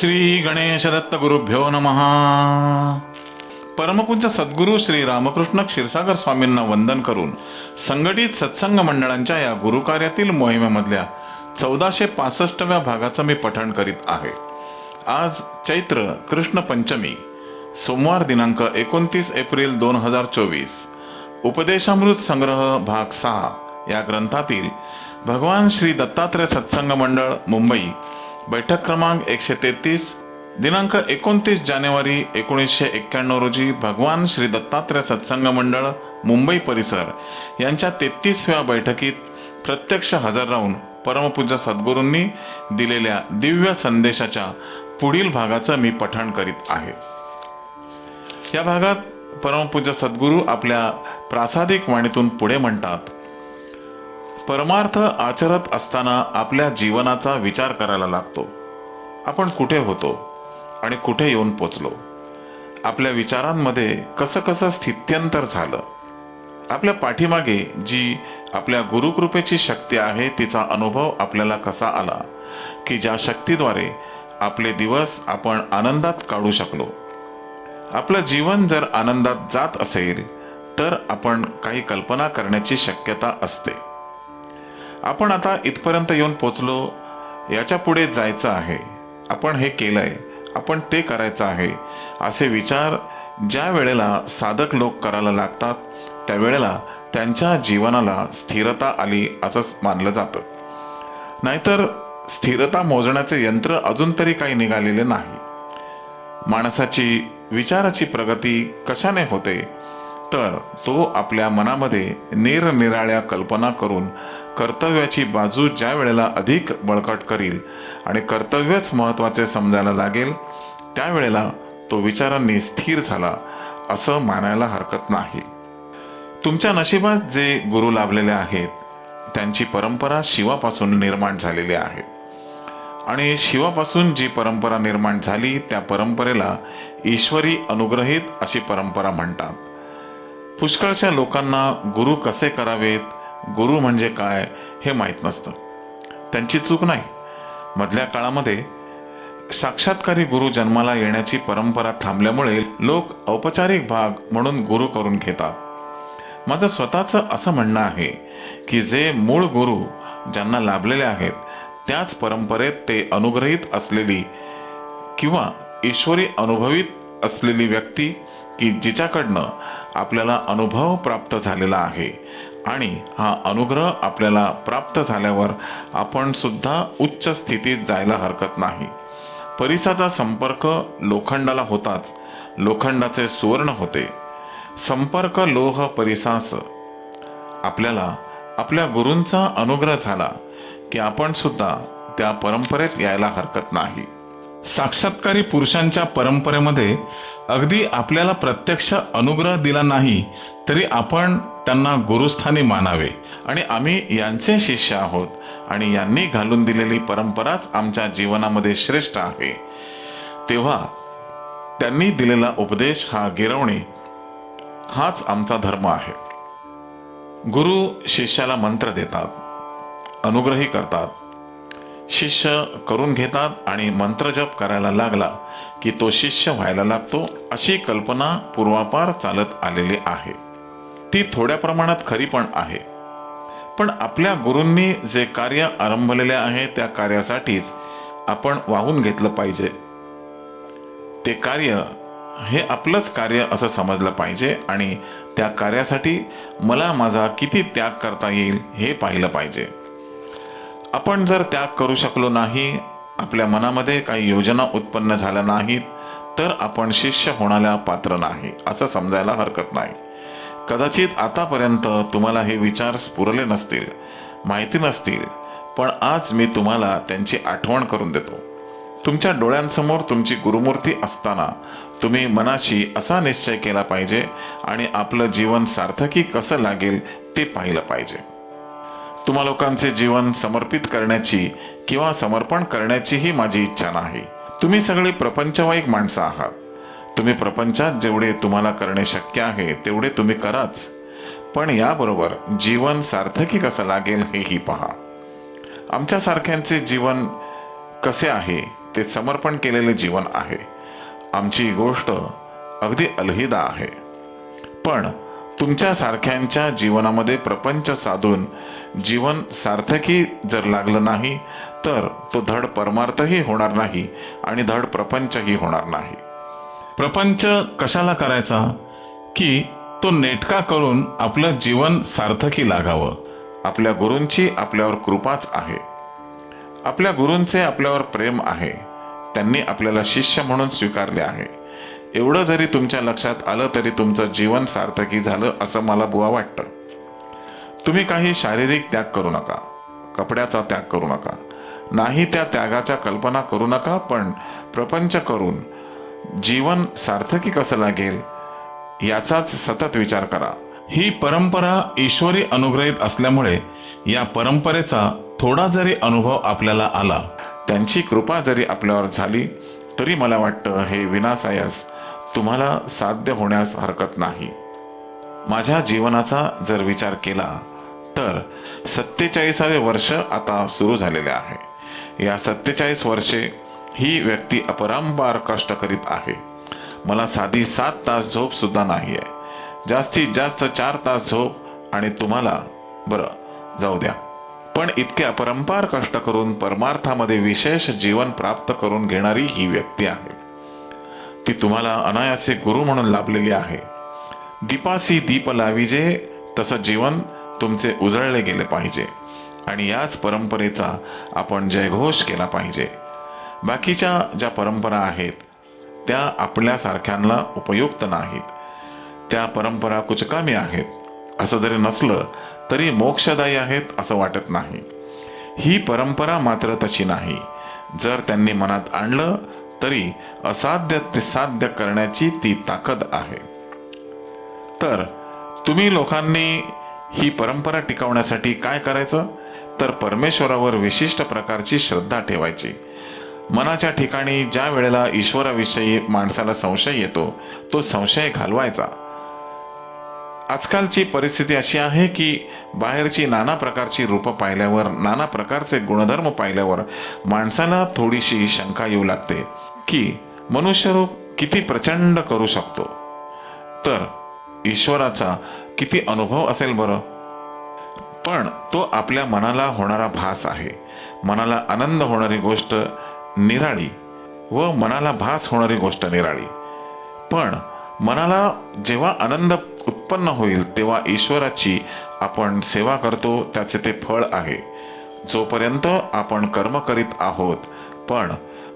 श्री गणेश दत्त गुरुभ्यो नमहा परमपूज्य सद्गुरू श्री रामकृष्ण क्षीरसागर स्वामींना वंदन करून संघटित सत्संग मंडळांच्या या गुरुकार्यातील मोहिमेमधल्या चौदाशे पासष्टव्या भागाचं मी पठण करीत आहे. आज चैत्र कृष्ण पंचमी सोमवार दिनांक एकोणतीस एप्रिल दोन हजार चोवीस उपदेशामृत संग्रह भाग सहा या ग्रंथातील भगवान श्री दत्तात्रय सत्संग मंडळ मुंबई बैठक क्रमांक एकशे तेहतीस दिनांक एकोणतीस जानेवारी एकोणीसशे एक्क्याण्णव रोजी भगवान श्री दत्तात्रय सत्संग मंडळ मुंबई परिसर यांच्या तेहतीसव्या बैठकीत प्रत्यक्ष हजर राहून परमपूज्य सद्गुरूंनी दिलेल्या दिव्य संदेशाच्या पुढील भागाचं मी पठण करीत आहे. या भागात परमपूज्य सद्गुरू आपल्या प्रासादिक वाणीतून पुढे म्हणतात परमार्थ आचरत असताना आपल्या जीवनाचा विचार करायला लागतो. आपण कुठे होतो आणि कुठे येऊन पोचलो? आपल्या विचारांमध्ये कसं कसं स्थित्यंतर झालं? आपल्या पाठीमागे जी आपल्या गुरुकृपेची शक्ती आहे तिचा अनुभव आपल्याला कसा आला? की ज्या शक्तीद्वारे आपले दिवस आपण आनंदात काढू शकलो? आपलं जीवन जर आनंदात जात असेल तर आपण काही कल्पना करण्याची शक्यता असते. आपण आता इथपर्यंत येऊन पोचलो याच्यापुढे जायचं आहे. आपण हे केलंय आपण ते करायचं आहे. असे विचार ज्या वेळेला साधक लोक करायला लागतात त्यावेळेला त्यांच्या जीवनाला स्थिरता आली असंच मानलं जातं. नाहीतर स्थिरता मोजण्याचे यंत्र अजून तरी काही निघालेले नाही. माणसाची विचाराची प्रगती कशाने होते तर तो आपल्या मनामध्ये निरनिराळ्या कल्पना करून कर्तव्याची बाजू ज्या वेळेला अधिक बळकट करील आणि कर्तव्यच महत्त्वाचे समजायला लागेल त्यावेळेला तो विचारांनी स्थिर झाला असं मानायला हरकत नाही. तुमच्या नशिबात जे गुरु लाभलेले आहेत त्यांची परंपरा शिवापासून निर्माण झालेली आहे. आणि शिवापासून जी परंपरा निर्माण झाली त्या परंपरेला ईश्वरी अनुग्रहित अशी परंपरा म्हणतात. पुष्कळशा लोकांना गुरु कसे करावेत गुरु म्हणजे काय हे माहीत नसतं. त्यांची चूक नाही. मधल्या काळामध्ये साक्षात्कारी गुरु जन्माला येण्याची परंपरा थांबल्यामुळे लोक औपचारिक भाग म्हणून गुरु करून घेतात. माझं स्वतःचं असं म्हणणं आहे की जे मूळ गुरु ज्यांना लाभलेले आहेत त्याच परंपरेत ते अनुग्रहित असलेली किंवा ईश्वरी अनुभवित असलेली व्यक्ती की जिच्याकडनं आपल्याला अनुभव प्राप्त झालेला आहे. आणि हा अनुग्रह आपल्याला प्राप्त झाल्यावर आपण सुद्धा उच्च स्थितीत जायला हरकत नाही. परिसाचा संपर्क लोखंडाला होताच. लोखंडाचे सुवर्ण होते. संपर्क लोह परिसास. आपल्याला आपल्या गुरूंचा अनुग्रह झाला की आपण सुद्धा त्या परंपरेत यायला हरकत नाही. साक्षात्कारी पुरुषांच्या परंपरेमध्ये अगदी आपल्याला प्रत्यक्ष अनुग्रह दिला नाही तरी आपण त्यांना गुरुस्थानी मानावे. आणि आम्ही यांचे शिष्य आहोत आणि यांनी घालून दिलेली परंपराच आमच्या जीवनामध्ये श्रेष्ठ आहे. तेव्हा त्यांनी दिलेला उपदेश हा गिरवणे हाच आमचा धर्म आहे. गुरु शिष्याला मंत्र देतात अनुग्रही करतात शिष्य करून घेतात आणि मंत्रजप करायला लागला की तो शिष्य व्हायला लागतो अशी कल्पना पूर्वापार चालत आलेली आहे. ती थोड्या प्रमाणात खरी पण आहे. पण आपल्या गुरूंनी जे कार्य आरंभलेले आहे त्या कार्यासाठीच आपण वाहून घेतलं पाहिजे. ते कार्य हे आपलंच कार्य असं समजलं पाहिजे आणि त्या कार्यासाठी मला माझा किती त्याग करता येईल हे पाहिलं पाहिजे. आपण जर त्याग करू शकलो नाही आपल्या मनामध्ये काही योजना उत्पन्न झाल्या नाहीत तर आपण शिष्य होण्याला पात्र नाही असं समजायला हरकत नाही. कदाचित आतापर्यंत तुम्हाला हे विचार स्फुरले नसतील माहिती नसतील पण आज मी तुम्हाला त्यांची आठवण करून देतो. तुमच्या डोळ्यांसमोर तुमची गुरुमूर्ती असताना तुम्ही मनाशी असा निश्चय केला पाहिजे आणि आपलं जीवन सार्थकी कसं लागेल ते पाहिलं पाहिजे. तुम्हा लोकांचे जीवन समर्पित करण्याची किंवा समर्पण करण्याचीही माझी इच्छा नाही. तुम्ही सगळी प्रपंचवाईक माणसं आहात. तुम्ही प्रपंचात जेवढे तुम्हाला करणे शक्य आहे तेवढे तुम्ही कराच. पण याबरोबर जीवन सार्थकी कसं लागेल हेही पहा. आमच्यासारख्यांचे जीवन कसे आहे ते समर्पण केलेले जीवन आहे. आमची गोष्ट अगदी अलहिदा आहे. पण तुमच्या सारख्यांच्या जीवनामध्ये प्रपंच साधून जीवन सार्थकी जर लागलं नाही तर तो धड परमार्थही होणार नाही आणि धड प्रपंचही होणार नाही. प्रपंच कशाला करायचा? की तो नेटका करून आपलं जीवन सार्थकी लागावं. आपल्या गुरूंची आपल्यावर कृपाच आहे. आपल्या गुरूंचे आपल्यावर प्रेम आहे. त्यांनी आपल्याला शिष्य म्हणून स्वीकारले आहे. एवढं जरी तुमच्या लक्षात आलं तरी तुमचं जीवन सार्थकी झालं असं मला बुवा वाटतं. तुम्ही काही शारीरिक त्याग करू नका. कपड्याचा त्याग करू नका. नाही त्या त्यागाच्या कल्पना करू नका पण प्रपंच करून जीवन सार्थकी कसं लागेल याचाच सतत विचार करा. ही परंपरा ईश्वरी अनुग्रहित असल्यामुळे या परंपरेचा थोडा जरी अनुभव आपल्याला आला त्यांची कृपा जरी आपल्यावर झाली तरी मला वाटतं हे विनासायास तुम्हाला साध्य होण्यास हरकत नाही. माझ्या जीवनाचा जर विचार केला तर सत्तेचाळीसावे वर्ष आता सुरू झालेले आहे. या सत्तेचाळीस वर्षे ही व्यक्ती अपरंपार कष्ट करीत आहे. मला साधी सात तास झोप सुद्धा नाही आहे. जास्तीत जास्त चार तास झोप आणि तुम्हाला बरं जाऊ द्या. पण इतके अपरंपार कष्ट करून परमार्थामध्ये विशेष जीवन प्राप्त करून घेणारी ही व्यक्ती आहे. ती तुम्हाला अनायाचे गुरु म्हणून लाभलेली आहे. दीपासी दीप लाविजे तसं जीवन तुमचे उजळले गेले पाहिजे आणि याच परंपरेचा आपण जयघोष केला पाहिजे. बाकीच्या ज्या परंपरा आहेत त्या आपल्यासारख्यांना उपयुक्त नाहीत. त्या परंपरा कुचकामी आहेत. असं जरी नसलं तरी मोक्षदायी आहेत असं वाटत नाही. ही परंपरा मात्र तशी नाही. जर त्यांनी मनात आणलं तरी असाध्य ते साध्य करण्याची ती ताकद आहे. तर तुम्ही लोकांनी ही परंपरा टिकवण्यासाठी काय करायचं? तर परमेश्वरावर विशिष्ट प्रकारची श्रद्धा ठेवायची. मनाच्या ठिकाणी ज्या वेळेला ईश्वराविषयी माणसाला संशय येतो तो संशय घालवायचा. आजकालची परिस्थिती अशी आहे की बाहेरची नाना प्रकारची रूपं पाहिल्यावर नाना प्रकारचे गुणधर्म पाहिल्यावर माणसाला थोडीशी शंका येऊ लागते की मनुष्यरूप किती प्रचंड करू शकतो. तर ईश्वराचा किती अनुभव असेल बरं? पण तो आपल्या मनाला होणारा भास आहे. मनाला आनंद होणारी गोष्ट निराळी व मनाला भास होणारी गोष्ट निराळी. पण मनाला जेव्हा आनंद उत्पन्न होईल तेव्हा ईश्वराची आपण सेवा करतो त्याचे ते फळ आहे. जोपर्यंत आपण कर्म करीत आहोत पण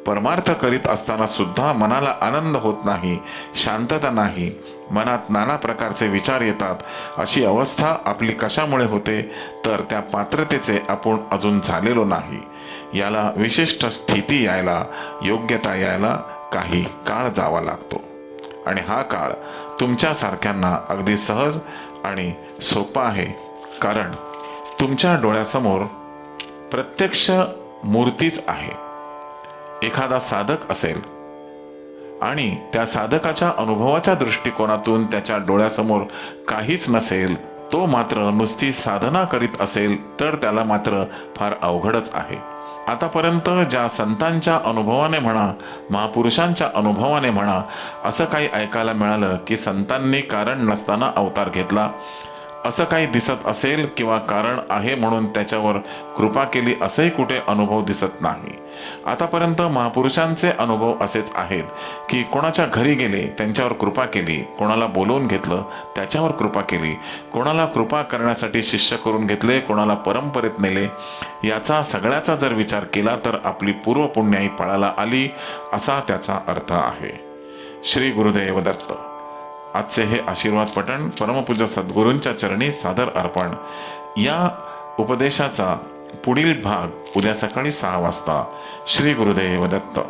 परमार्थ करीत असताना सुद्धा मनाला आनंद होत नाही शांतता नाही मनात नाना प्रकारचे विचार येतात अशी अवस्था आपली कशामुळे होते तर त्या पात्रतेचे आपण अजून झालेलो नाही. याला विशिष्ट स्थिती यायला योग्यता यायला काही काळ जावा लागतो. आणि हा काळ तुमच्यासारख्यांना अगदी सहज आणि सोपा आहे. कारण तुमच्या डोळ्यासमोर प्रत्यक्ष मूर्तीच आहे. एखादा साधक असेल आणि त्या साधकाच्या अनुभवाच्या दृष्टिकोनातून त्याच्या डोळ्यासमोर काहीच नसेल तो मात्र नुसती साधना करीत असेल तर त्याला मात्र फार अवघडच आहे. आतापर्यंत ज्या संतांच्या अनुभवाने म्हणा महापुरुषांच्या अनुभवाने म्हणा असं काही ऐकायला मिळालं की संतांनी कारण नसताना अवतार घेतला. असं काही दिसत असेल किंवा कारण आहे म्हणून त्याच्यावर कृपा केली असंही कुठे अनुभव दिसत नाही. आतापर्यंत महापुरुषांचे अनुभव असेच आहेत की कोणाच्या घरी गेले त्यांच्यावर कृपा केली कोणाला बोलवून घेतलं त्याच्यावर कृपा केली कोणाला कृपा करण्यासाठी शिष्य करून घेतले कोणाला परंपरेत नेले याचा सगळ्याचा जर विचार केला तर आपली पूर्वपुण्याई पळाला आली असा त्याचा अर्थ आहे. श्री गुरुदेव दत्त आजचे हे आशीर्वाद पठण परमपूज्य सद्गुरूंच्या चरणी सादर अर्पण. या उपदेशाचा पुढील भाग उद्या सकाळी सहा वाजता. श्री गुरुदेव दत्त.